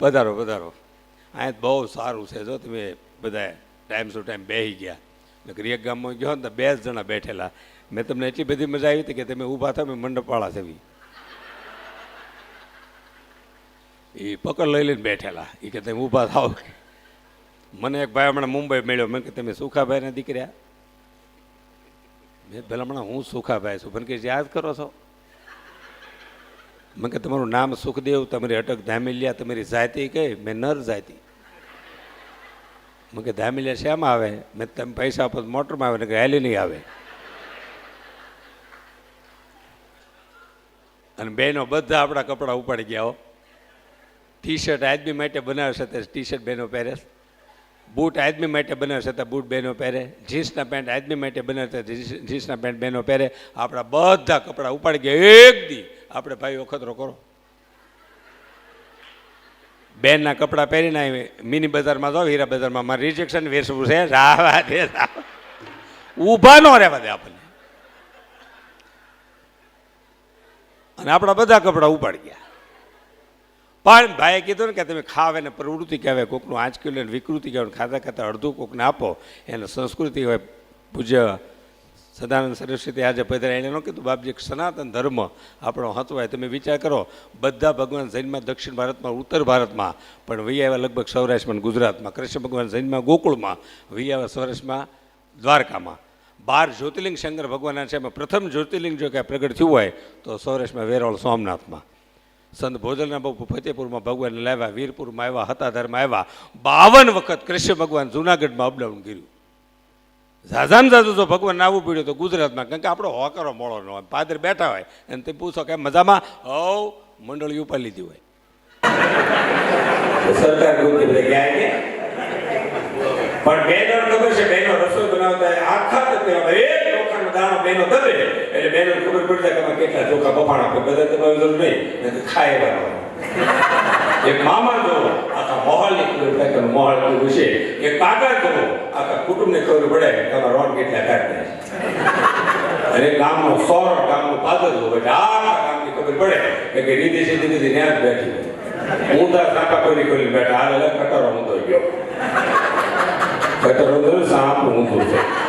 પધારો પધારો અહીંયા બહુ સારું છે, જો તમે બધા ટાઈમ ટુ ટાઈમ બેસી ગયા. નકર એક ગામમાં ગયો ને બે જ જણા બેઠેલા. મેં તમને એટલી બધી મજા આવી હતી કે તમે ઊભા થા મેં મંડપવાળા થવી એ પકડ લઈ લઈને બેઠેલા. એ કે તમે ઊભા થાવ મને એક ભાઈ હમણાં મુંબઈ મળ્યો. મેં કે તમે સુખાભાઈના દીકરા? મેં પહેલાં હમણાં હું સુખાભાઈ છું. મને કે, યાદ કરો છો? મેં કે તમારું નામ સુખદેવ, તમારી અટક ધામેલિયા, તમારી જાતિ કઈ? મેં નર જાતિ. મેં કે ધામિલિયા શેમાં આવે? મેં તમે પૈસા આપો મોટરમાં આવે ને કે હેલી નહીં આવે. અને બહેનો બધા આપણા કપડાં ઉપાડી ગયા હો. ટી શર્ટ આદમી માટે બનાવશે તે ટી શર્ટ બહેનો પહેરે બૂટ આદમી માટે બનાવે છે ત્યાં બૂટ બહેનો પહેરે. જીન્સના પેન્ટ આદમી માટે બનાવે છે જીન્સના પેન્ટ બહેનો પહેરે. આપણા બધા કપડાં ઉપાડી ગયા એક દી. આપણે ભાઈ વખતરો કરો. બેનના કપડાં પહેરીને આવી મિની બજારમાં જાઓ, હીરા બજારમાં. મારે રિજેક્શન વેચવું છે. રાવા દે ઊભા ન રહેવા દે આપણને. અને આપણા બધા કપડાં ઉપાડી ગયા. પણ ભાઈએ કીધું ને કે તમે ખાવ એને પ્રવૃત્તિ કહેવાય, કોકનું આંચક્યું લઈને વિકૃતિ કહેવાય ખાતા ખાતા અડધું કોકને આપો. એને સંસ્કૃતિ હોય, પૂજ્ય સદાનંદ સરસ્વતી આજે પધરા એણે ન કીધું, બાપજી સનાતન ધર્મ આપણો હતવાય. તમે વિચાર કરો, બધા ભગવાન જૈનમાં દક્ષિણ ભારતમાં, ઉત્તર ભારતમાં, પણ વૈયા આવ્યા લગભગ સૌરાષ્ટ્રમાં ગુજરાતમાં. કૃષ્ણ ભગવાન જૈનમાં, ગોકુળમાં વૈયા આવ્યા સૌરાષ્ટ્રમાં, દ્વારકામાં. બાર જ્યોતિર્લિંગ શંકર ભગવાનના છે. એમાં પ્રથમ જ્યોતિર્લિંગ જો ક્યાં પ્રગટ થયું હોય, તો સૌરાષ્ટ્રમાં વેરાવળ સોમનાથમાં. સંત ભોજનના બાપુ ફતેપુરમાં ભગવાનને લાવ્યા, વીરપુરમાં આવ્યા, હતાધારમાં આવ્યા. બાવન વખત કૃષ્ણ ભગવાન જુનાગઢમાં અપડાઉન કર્યું. ઝાઝામ ઝાઝું જો ભગવાન આવવું પડ્યું તો ગુજરાતમાં, કારણ કે આપણો હોકરો મોળો ન હોય, પાદર બેઠા હોય અને તે પૂછો કે મજામાં? હવ, મંડળી ઉપર લીધી હોય. પણ બેનો ખબર છે, બેનો રસોઈ બનાવતા આખા તત્વમાં એક લોખંડ દાણો બેનો દબે, એટલે બેનો ખબર પડી જાય કે કેટલા ચોખા, બફાણા બધા દબાવી જરૂર નહીં ખાય બરાબર એક મામા જો આખા મોહલની ખબર થાય મોહલ કેવું છે. કે કાગળ કરો આખા કુટુંબને ખબર પડે કે તમારા રોડ કેટલા કાઢતા છે. અને ગામનો સોરો, ગામનો પાદર હોય, એટલે આખા ગામની ખબર પડે કે રીતિ સીધી રીતિ ન્યા જ બેઠી હોય. ઊંધા સાપા કોઈ ખોલી બેઠા, હાલ કટરો ઊંધો ગયો. કટરો ઊંધો, સાપ ઊંધું છે.